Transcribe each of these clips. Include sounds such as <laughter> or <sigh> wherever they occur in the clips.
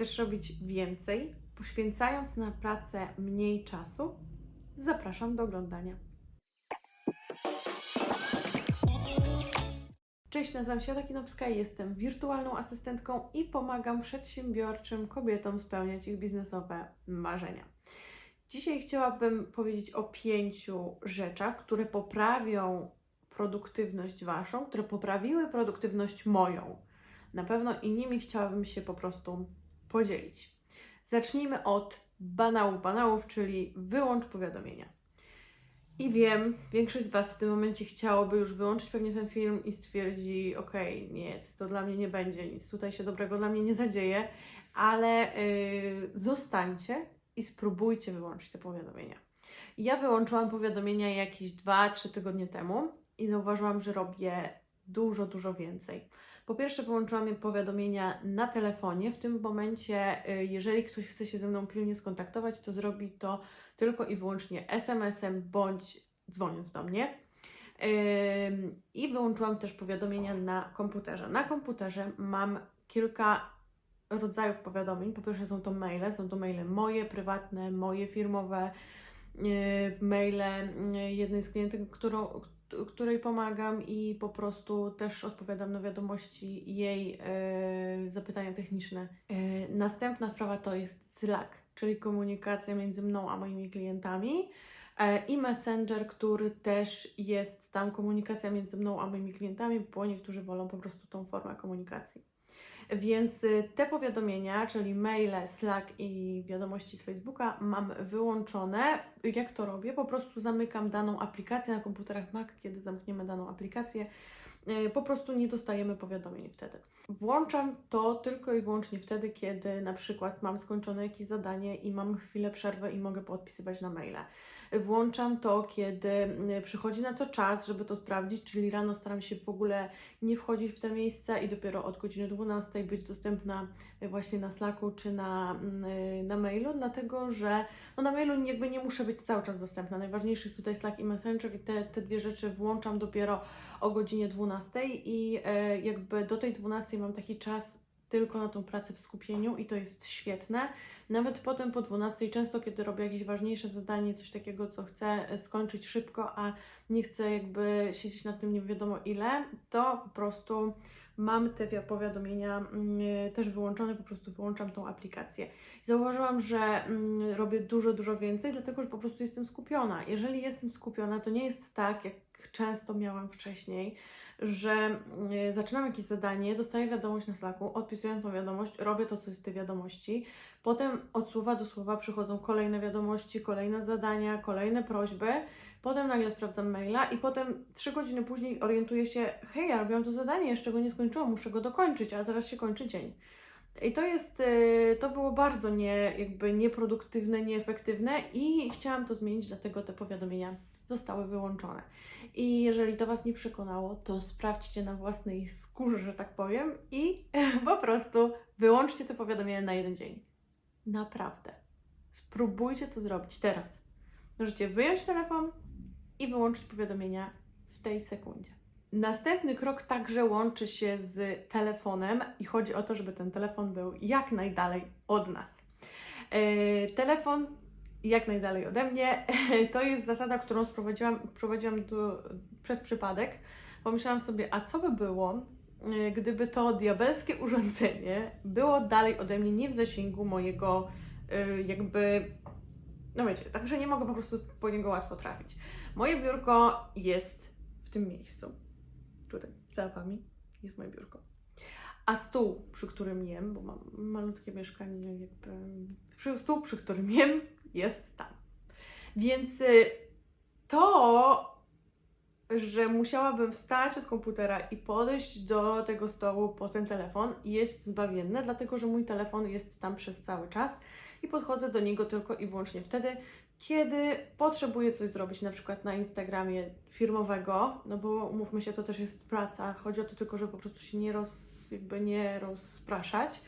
Chcesz robić więcej, poświęcając na pracę mniej czasu? Zapraszam do oglądania. Cześć, nazywam się Ola Kinowska, jestem wirtualną asystentką i pomagam przedsiębiorczym kobietom spełniać ich biznesowe marzenia. Dzisiaj chciałabym powiedzieć o pięciu rzeczach, które poprawią produktywność Waszą, które poprawiły produktywność moją. Na pewno i nimi chciałabym się po prostu podzielić. Zacznijmy od banałów banałów, czyli wyłącz powiadomienia. I wiem, większość z Was w tym momencie chciałoby już wyłączyć pewnie ten film i stwierdzi, okej, nic, to dla mnie nie będzie, nic tutaj się dobrego dla mnie nie zadzieje, ale yy, zostańcie i spróbujcie wyłączyć te powiadomienia. Ja wyłączyłam powiadomienia jakieś 2-3 tygodnie temu i zauważyłam, że robię dużo, dużo więcej. Po pierwsze, wyłączyłam powiadomienia na telefonie. W tym momencie, y, jeżeli ktoś chce się ze mną pilnie skontaktować, to zrobi to tylko i wyłącznie SMS-em bądź dzwoniąc do mnie. I wyłączyłam też powiadomienia na komputerze. Na komputerze mam kilka rodzajów powiadomień. Po pierwsze, są to maile, są to maile moje prywatne, moje firmowe, y, maile y, jednej z klientek, którą, której pomagam i po prostu też odpowiadam na wiadomości jej e, zapytania techniczne. E, następna sprawa to jest Slack, czyli komunikacja między mną a moimi klientami. E, I Messenger, który też jest tam komunikacja między mną a moimi klientami, bo niektórzy wolą po prostu tą formę komunikacji. Więc y, te powiadomienia, czyli maile, Slack i wiadomości z Facebooka mam wyłączone. Jak to robię? Po prostu zamykam daną aplikację na komputerach Mac, kiedy zamkniemy daną aplikację. Y, po prostu nie dostajemy powiadomień wtedy. Włączam to tylko i wyłącznie wtedy, kiedy na przykład mam skończone jakieś zadanie i mam chwilę przerwy i mogę podpisywać na maile. Włączam to, kiedy y, przychodzi na to czas, żeby to sprawdzić, czyli rano staram się w ogóle nie wchodzić w te miejsca i dopiero od godziny 12 być dostępna y, właśnie na Slacku czy na, y, na mailu, dlatego że no na mailu jakby nie muszę być cały czas dostępna. Najważniejszy jest tutaj Slack i Messenger i te, te dwie rzeczy włączam dopiero o godzinie 12 i jakby do tej 12 mam taki czas tylko na tą pracę w skupieniu i to jest świetne. Nawet potem po 12, często kiedy robię jakieś ważniejsze zadanie, coś takiego, co chcę skończyć szybko, a nie chcę jakby siedzieć nad tym nie wiadomo ile, to po prostu mam te powiadomienia mm, też wyłączone, po prostu wyłączam tą aplikację. Zauważyłam, że mm, robię dużo, dużo więcej, dlatego że po prostu jestem skupiona. Jeżeli jestem skupiona, to nie jest tak, jak często miałam wcześniej, że mm, zaczynam jakieś zadanie, dostaję wiadomość na Slacku, odpisuję tą wiadomość, robię to, co jest w tej wiadomości, potem od słowa do słowa przychodzą kolejne wiadomości, kolejne zadania, kolejne prośby, potem nagle sprawdzam maila i potem trzy godziny później orientuję się, hej, ja robiłam to zadanie, jeszcze go nie skończyłam, muszę go dokończyć, a zaraz się kończy dzień. I to jest, y, to było bardzo nie, jakby nieproduktywne, nieefektywne i chciałam to zmienić, dlatego te powiadomienia zostały wyłączone. I jeżeli to Was nie przekonało, to sprawdźcie na własnej skórze, że tak powiem, i <laughs> po prostu wyłączcie te powiadomienia na jeden dzień. Naprawdę. Spróbujcie to zrobić teraz. Możecie wyjąć telefon i wyłączyć powiadomienia w tej sekundzie. Następny krok także łączy się z telefonem i chodzi o to, żeby ten telefon był jak najdalej od nas. Yy, telefon jak najdalej ode mnie. <laughs> To jest zasada, którą sprowadziłam, prowadziłam przez przypadek. Pomyślałam sobie, a co by było, e, gdyby to diabelskie <laughs> urządzenie było dalej ode mnie, nie w zasięgu mojego e, jakby no wiecie, także nie mogę po prostu po niego łatwo trafić. Moje biurko jest w tym miejscu. Tutaj, za wami jest moje biurko. A stół, przy którym jem, bo mam malutkie mieszkanie, jakby. Przy, stół, przy którym jem, jest tam. Więc y, to, że musiałabym wstać od komputera i podejść do tego stołu po ten telefon, jest zbawienne, dlatego że mój telefon jest tam przez cały czas i podchodzę do niego tylko i wyłącznie wtedy, kiedy potrzebuję coś zrobić, na przykład na Instagramie firmowego, no bo umówmy się, to też jest praca. Chodzi o to tylko, żeby po prostu się nie, roz, jakby nie rozpraszać.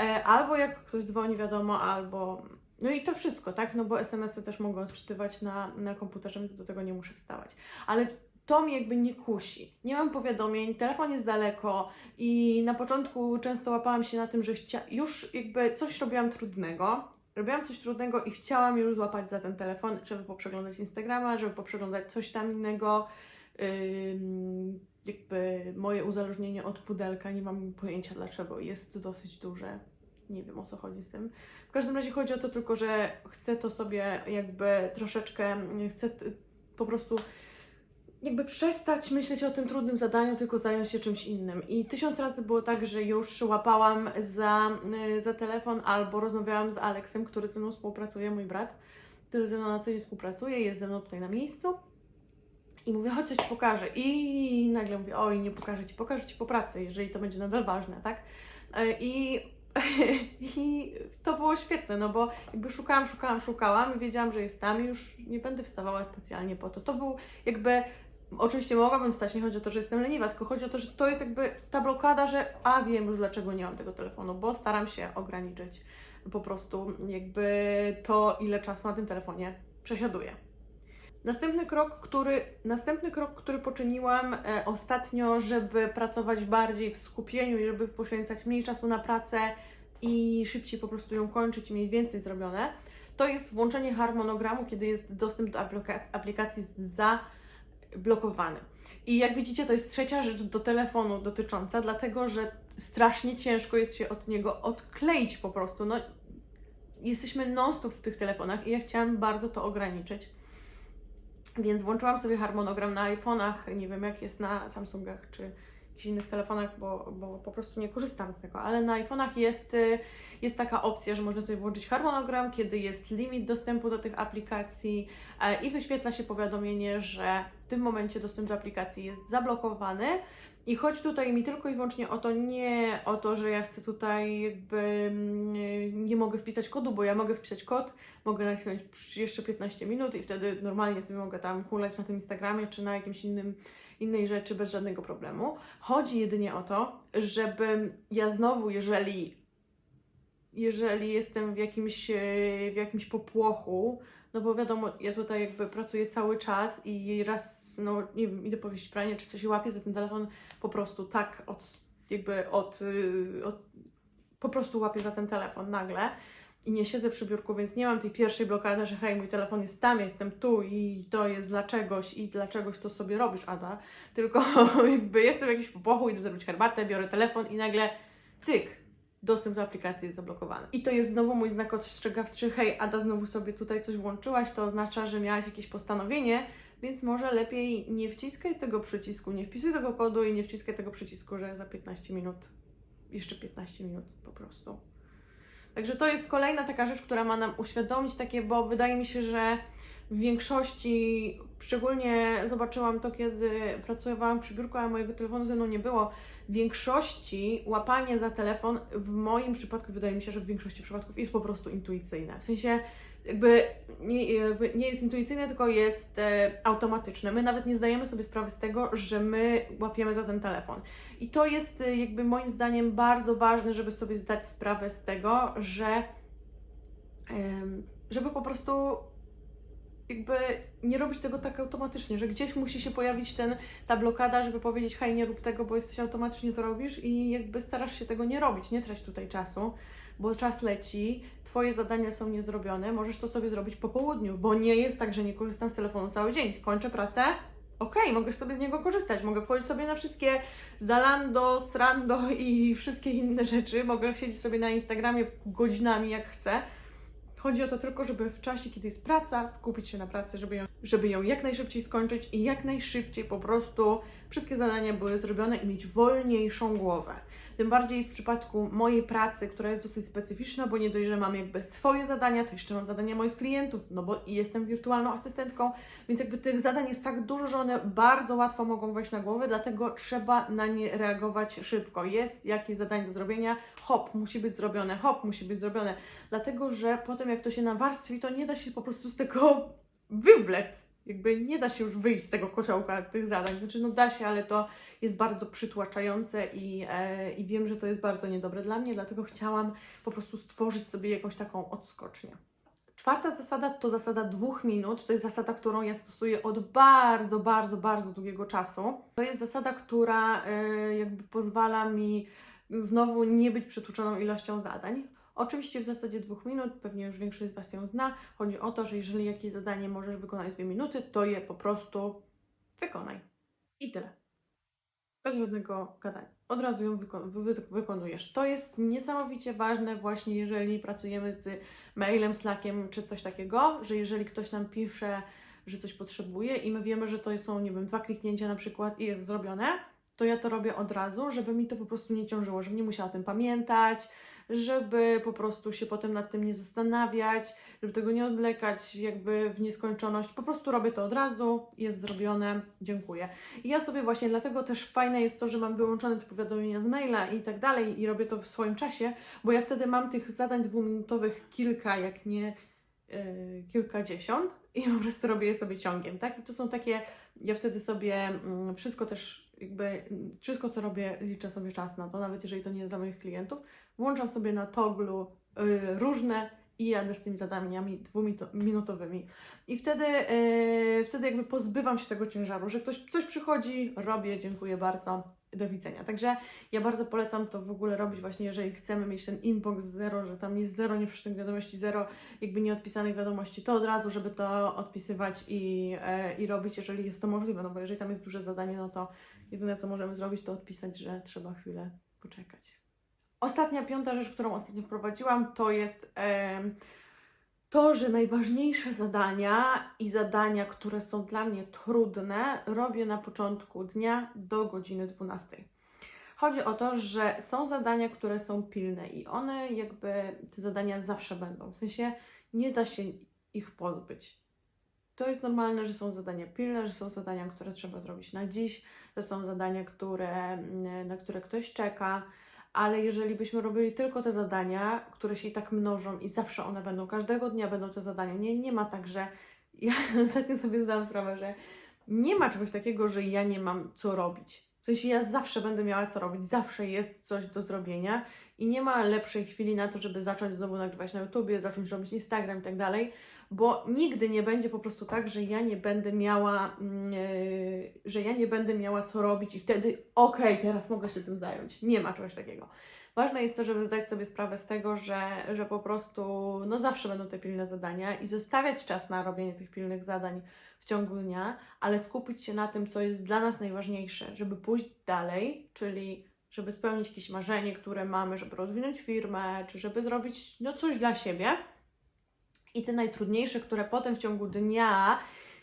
E, albo jak ktoś dzwoni, wiadomo, albo no i to wszystko, tak? No bo SMS-y też mogę odczytywać na, na komputerze, więc do tego nie muszę wstawać. Ale to mnie jakby nie kusi. Nie mam powiadomień, telefon jest daleko i na początku często łapałam się na tym, że chcia... już jakby coś robiłam trudnego. Robiłam coś trudnego i chciałam już złapać za ten telefon, żeby poprzeglądać Instagrama, żeby poprzeglądać coś tam innego. Ym, jakby moje uzależnienie od pudelka, nie mam pojęcia dlaczego, jest dosyć duże. Nie wiem o co chodzi z tym. W każdym razie chodzi o to tylko, że chcę to sobie jakby troszeczkę, chcę po prostu jakby przestać myśleć o tym trudnym zadaniu, tylko zająć się czymś innym. I tysiąc razy było tak, że już łapałam za, y, za telefon albo rozmawiałam z Aleksem, który ze mną współpracuje, mój brat, który ze mną na co dzień współpracuje, jest ze mną tutaj na miejscu. I mówię, chodź coś ci pokażę. I nagle mówię, oj, nie pokażę ci, pokażę ci po pracy, jeżeli to będzie nadal ważne, tak? Y, I, <laughs> I to było świetne, no bo jakby szukałam, szukałam, szukałam i wiedziałam, że jest tam i już nie będę wstawała specjalnie po to. To był jakby Oczywiście mogłabym wstać, nie chodzi o to, że jestem leniwa, tylko chodzi o to, że to jest jakby ta blokada, że a wiem już dlaczego nie mam tego telefonu, bo staram się ograniczyć po prostu jakby to, ile czasu na tym telefonie przesiaduję. Następny krok, który, następny krok, który poczyniłam e, ostatnio, żeby pracować bardziej w skupieniu i żeby poświęcać mniej czasu na pracę i szybciej po prostu ją kończyć i mieć więcej zrobione, to jest włączenie harmonogramu, kiedy jest dostęp do aplika- aplikacji za blokowany. I jak widzicie, to jest trzecia rzecz do telefonu dotycząca, dlatego że strasznie ciężko jest się od niego odkleić po prostu. No, jesteśmy non-stop w tych telefonach i ja chciałam bardzo to ograniczyć. Więc włączyłam sobie harmonogram na iPhone'ach, nie wiem jak jest na Samsungach czy jakichś innych telefonach, bo, bo po prostu nie korzystam z tego, ale na iPhone'ach jest, y, jest taka opcja, że można sobie włączyć harmonogram, kiedy jest limit dostępu do tych aplikacji e, i wyświetla się powiadomienie, że tym momencie dostęp do aplikacji jest zablokowany. I chodzi tutaj mi tylko i wyłącznie o to, nie o to, że ja chcę tutaj jakby mm, nie mogę wpisać kodu, bo ja mogę wpisać kod, mogę nacisnąć jeszcze 15 minut i wtedy normalnie sobie mogę tam hulać na tym Instagramie czy na jakimś innym innej rzeczy bez żadnego problemu. Chodzi jedynie o to, żebym ja znowu, jeżeli jeżeli jestem w jakimś, e, w jakimś popłochu, no bo wiadomo, ja tutaj jakby pracuję cały czas i raz, no nie wiem, idę powieść pranie, czy coś łapię za ten telefon, po prostu tak od, jakby od, y, od po prostu łapię za ten telefon nagle i nie siedzę przy biurku, więc nie mam tej pierwszej blokady, że hej, mój telefon jest tam, jestem tu i to jest dla czegoś i dla czegoś to sobie robisz, Ada, tylko <laughs> jakby jestem w jakimś popłochu, idę zrobić herbatę, biorę telefon i nagle cyk, dostęp do aplikacji jest zablokowany. I to jest znowu mój znak ostrzegawczy, hej Ada, znowu sobie tutaj coś włączyłaś, to oznacza, że miałaś jakieś postanowienie, więc może lepiej nie wciskaj tego przycisku, nie wpisuj tego kodu i nie wciskaj tego przycisku, że za 15 minut, jeszcze 15 minut po prostu. Także to jest kolejna taka rzecz, która ma nam uświadomić takie, bo wydaje mi się, że w większości, szczególnie zobaczyłam to, kiedy pracowałam przy biurku, a mojego telefonu ze mną nie było, w większości łapanie za telefon, w moim przypadku wydaje mi się, że w większości przypadków jest po prostu intuicyjne. W sensie jakby nie, jakby nie jest intuicyjne, tylko jest e, automatyczne. My nawet nie zdajemy sobie sprawy z tego, że my łapiemy za ten telefon. I to jest e, jakby moim zdaniem bardzo ważne, żeby sobie zdać sprawę z tego, że em, żeby po prostu jakby nie robić tego tak automatycznie, że gdzieś musi się pojawić ten, ta blokada, żeby powiedzieć, hej, nie rób tego, bo jesteś automatycznie to robisz i jakby starasz się tego nie robić, nie trać tutaj czasu, bo czas leci, Twoje zadania są niezrobione, możesz to sobie zrobić po południu, bo nie jest tak, że nie korzystam z telefonu cały dzień, kończę pracę, okej, mogę sobie z niego korzystać, mogę wchodzić sobie na wszystkie Zalando, Strando i wszystkie inne rzeczy, mogę siedzieć sobie na Instagramie godzinami jak chcę, Chodzi o to tylko, żeby w czasie, kiedy jest praca, skupić się na pracy, żeby ją, żeby ją jak najszybciej skończyć i jak najszybciej po prostu wszystkie zadania były zrobione i mieć wolniejszą głowę. Tym bardziej w przypadku mojej pracy, która jest dosyć specyficzna, bo nie dość, że mam jakby swoje zadania, to jeszcze mam zadania moich klientów, no bo jestem wirtualną asystentką, więc jakby tych zadań jest tak dużo, że one bardzo łatwo mogą wejść na głowę, dlatego trzeba na nie reagować szybko. Jest jakieś zadanie do zrobienia, hop, musi być zrobione, hop, musi być zrobione, dlatego że potem jak to się nawarstwi, to nie da się po prostu z tego <laughs> wywlec. Jakby nie da się już wyjść z tego kociołka tych zadań. Znaczy, no da się, ale to jest bardzo przytłaczające i, e, i wiem, że to jest bardzo niedobre dla mnie, dlatego chciałam po prostu stworzyć sobie jakąś taką odskocznię. Czwarta zasada to zasada dwóch minut. To jest zasada, którą ja stosuję od bardzo, bardzo, bardzo długiego czasu. To jest zasada, która y, jakby pozwala mi znowu nie być przytłoczoną ilością zadań. Oczywiście w zasadzie dwóch minut, pewnie już większość z Was ją zna. Chodzi o to, że jeżeli jakieś zadanie możesz wykonać dwie minuty, to je po prostu wykonaj. I tyle. Bez żadnego gadania. Od razu ją wyko- wy- wykonujesz. To jest niesamowicie ważne właśnie, jeżeli pracujemy z mailem, slackiem czy coś takiego, że jeżeli ktoś nam pisze, że coś potrzebuje i my wiemy, że to są, nie wiem, dwa kliknięcia na przykład i jest zrobione, to ja to robię od razu, żeby mi to po prostu nie ciążyło, żebym nie musiała o tym pamiętać, żeby po prostu się potem nad tym nie zastanawiać, żeby tego nie odwlekać jakby w nieskończoność. Po prostu robię to od razu, jest zrobione, dziękuję. I ja sobie właśnie, dlatego też fajne jest to, że mam wyłączone te powiadomienia z maila i tak dalej i robię to w swoim czasie, bo ja wtedy mam tych zadań dwuminutowych kilka, jak nie yy, kilkadziesiąt i po prostu robię je sobie ciągiem, tak? I to są takie, ja wtedy sobie mm, wszystko też jakby, wszystko co robię, liczę sobie czas na to, nawet jeżeli to nie jest dla moich klientów, włączam sobie na toglu y, różne i jadę z tymi zadaniami dwuminutowymi. I wtedy, y, wtedy jakby pozbywam się tego ciężaru, że ktoś coś przychodzi, robię, dziękuję bardzo, do widzenia. Także ja bardzo polecam to w ogóle robić właśnie, jeżeli chcemy mieć ten inbox zero, że tam jest zero nieprzeczytanych wiadomości, zero jakby nieodpisanych wiadomości, to od razu, żeby to odpisywać i, e, i robić, jeżeli jest to możliwe, no bo jeżeli tam jest duże zadanie, no to jedyne co możemy zrobić, to odpisać, że trzeba chwilę poczekać. Ostatnia, piąta rzecz, którą ostatnio wprowadziłam, to jest to, że najważniejsze zadania i zadania, które są dla mnie trudne, robię na początku dnia do godziny 12. Chodzi o to, że są zadania, które są pilne i one jakby, te zadania zawsze będą. W sensie nie da się ich pozbyć. To jest normalne, że są zadania pilne, że są zadania, które trzeba zrobić na dziś, że są zadania, które, na które ktoś czeka, ale jeżeli byśmy robili tylko te zadania, które się i tak mnożą i zawsze one będą, każdego dnia będą te zadania, nie, nie ma tak, że <laughs> ja ostatnio sobie zdałam sprawę, że nie ma czegoś takiego, że ja nie mam co robić. W sensie ja zawsze będę miała co robić, zawsze jest coś do zrobienia i nie ma lepszej chwili na to, żeby zacząć znowu nagrywać na YouTubie, zacząć robić Instagram i tak dalej, bo nigdy nie będzie po prostu tak, że ja nie będę miała, yy, że ja nie będę miała co robić i wtedy okej, okay, teraz mogę się tym zająć. Nie ma czegoś takiego. Ważne jest to, żeby zdać sobie sprawę z tego, że, że po prostu no zawsze będą te pilne zadania i zostawiać czas na robienie tych pilnych zadań w ciągu dnia, ale skupić się na tym, co jest dla nas najważniejsze, żeby pójść dalej, czyli żeby spełnić jakieś marzenie, które mamy, żeby rozwinąć firmę, czy żeby zrobić no, coś dla siebie. I te najtrudniejsze, które potem w ciągu dnia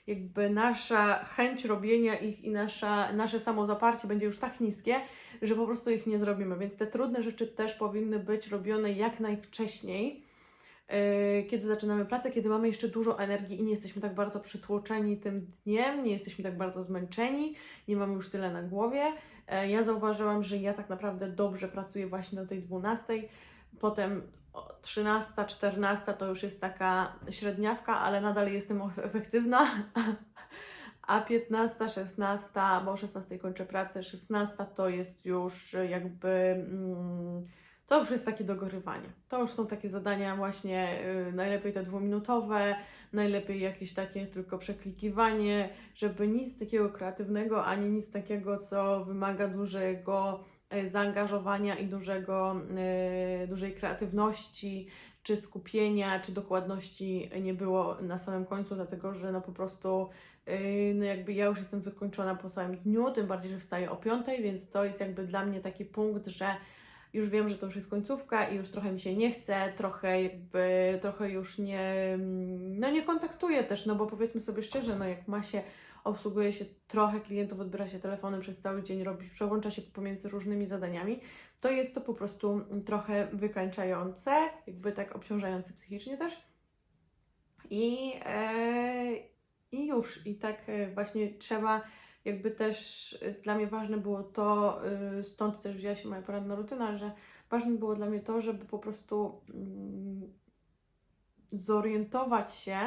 jakby nasza chęć robienia ich i nasza, nasze samozaparcie będzie już tak niskie, że po prostu ich nie zrobimy. Więc te trudne rzeczy też powinny być robione jak najwcześniej, yy, kiedy zaczynamy pracę, kiedy mamy jeszcze dużo energii i nie jesteśmy tak bardzo przytłoczeni tym dniem, nie jesteśmy tak bardzo zmęczeni, nie mamy już tyle na głowie. Yy, ja zauważyłam, że ja tak naprawdę dobrze pracuję właśnie do tej 12. Potem 13, 14 to już jest taka średniawka, ale nadal jestem efektywna. <laughs> A 15, 16, bo o 16 kończę pracę, 16 to jest już jakby. Mm, to już jest takie dogorywanie. To już są takie zadania, właśnie y, najlepiej te dwuminutowe, najlepiej jakieś takie tylko przeklikiwanie, żeby nic takiego kreatywnego, ani nic takiego, co wymaga dużego zaangażowania i dużego, e, dużej kreatywności, czy skupienia, czy dokładności nie było na samym końcu, dlatego że no po prostu e, no jakby ja już jestem wykończona po całym dniu, tym bardziej, że wstaję o piątej, więc to jest jakby dla mnie taki punkt, że już wiem, że to już jest końcówka i już trochę mi się nie chce, trochę jakby, trochę już nie, no nie kontaktuję też, no bo powiedzmy sobie szczerze, no jak ma się obsługuje się trochę klientów, odbiera się telefonem przez cały dzień, robi, przełącza się pomiędzy różnymi zadaniami, to jest to po prostu trochę wykańczające, jakby tak obciążające psychicznie też. I, e, i już, i tak e, właśnie trzeba, jakby też e, dla mnie ważne było to, stąd też wzięła się moja poranna rutyna, że ważne było dla mnie to, żeby po prostu mm, zorientować się,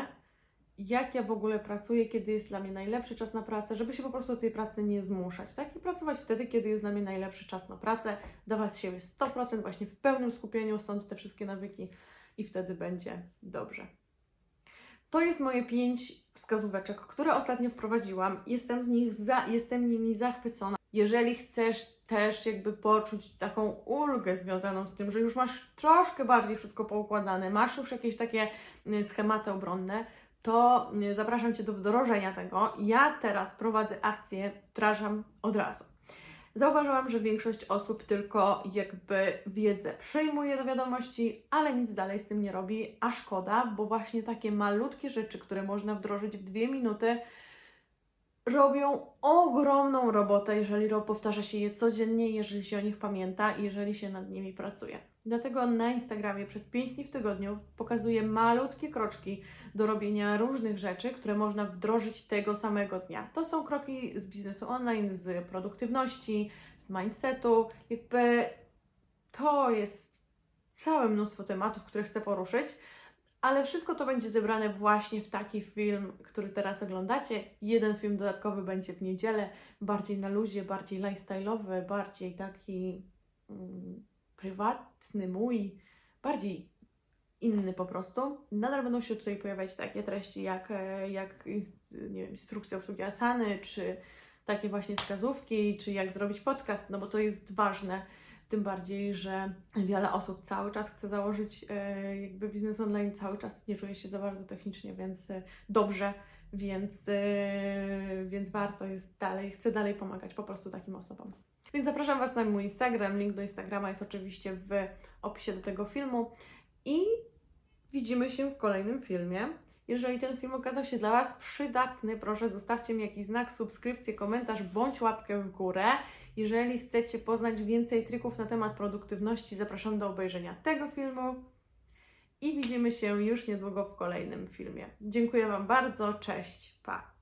jak ja w ogóle pracuję, kiedy jest dla mnie najlepszy czas na pracę, żeby się po prostu do tej pracy nie zmuszać, tak? I pracować wtedy, kiedy jest dla mnie najlepszy czas na pracę, dawać siebie 100% właśnie w pełnym skupieniu, stąd te wszystkie nawyki i wtedy będzie dobrze. To jest moje pięć wskazóweczek, które ostatnio wprowadziłam. Jestem z nich za, jestem nimi zachwycona. Jeżeli chcesz też jakby poczuć taką ulgę związaną z tym, że już masz troszkę bardziej wszystko poukładane, masz już jakieś takie y, schematy obronne, to y, zapraszam Cię do wdrożenia tego. Ja teraz prowadzę akcję Wdrażam od razu. Zauważyłam, że większość osób tylko jakby wiedzę przyjmuje do wiadomości, ale nic dalej z tym nie robi, a szkoda, bo właśnie takie malutkie rzeczy, które można wdrożyć w dwie minuty, robią ogromną robotę, jeżeli powtarza się je codziennie, jeżeli się o nich pamięta i jeżeli się nad nimi pracuje. Dlatego na Instagramie przez 5 dni w tygodniu pokazuję malutkie kroczki do robienia różnych rzeczy, które można wdrożyć tego samego dnia. To są kroki z biznesu online, z produktywności, z mindsetu. Jakby to jest całe mnóstwo tematów, które chcę poruszyć, ale wszystko to będzie zebrane właśnie w taki film, który teraz oglądacie. Jeden film dodatkowy będzie w niedzielę, bardziej na luzie, bardziej lifestyle'owy, bardziej taki mm, prywatny, mój, bardziej inny po prostu. Nadal będą się tutaj pojawiać takie treści jak, e, jak nie wiem, instrukcja obsługi Asany, czy takie właśnie wskazówki, czy jak zrobić podcast, no bo to jest ważne. Tym bardziej, że wiele osób cały czas chce założyć e, jakby biznes online, cały czas nie czuje się za bardzo technicznie, więc e, dobrze, więc, e, więc warto jest dalej, chcę dalej pomagać po prostu takim osobom. Więc zapraszam Was na mój Instagram. Link do Instagrama jest oczywiście w opisie do tego filmu. I widzimy się w kolejnym filmie. Jeżeli ten film okazał się dla Was przydatny, proszę zostawcie mi jakiś znak, subskrypcję, komentarz bądź łapkę w górę. Jeżeli chcecie poznać więcej trików na temat produktywności, zapraszam do obejrzenia tego filmu i widzimy się już niedługo w kolejnym filmie. Dziękuję Wam bardzo, cześć, pa!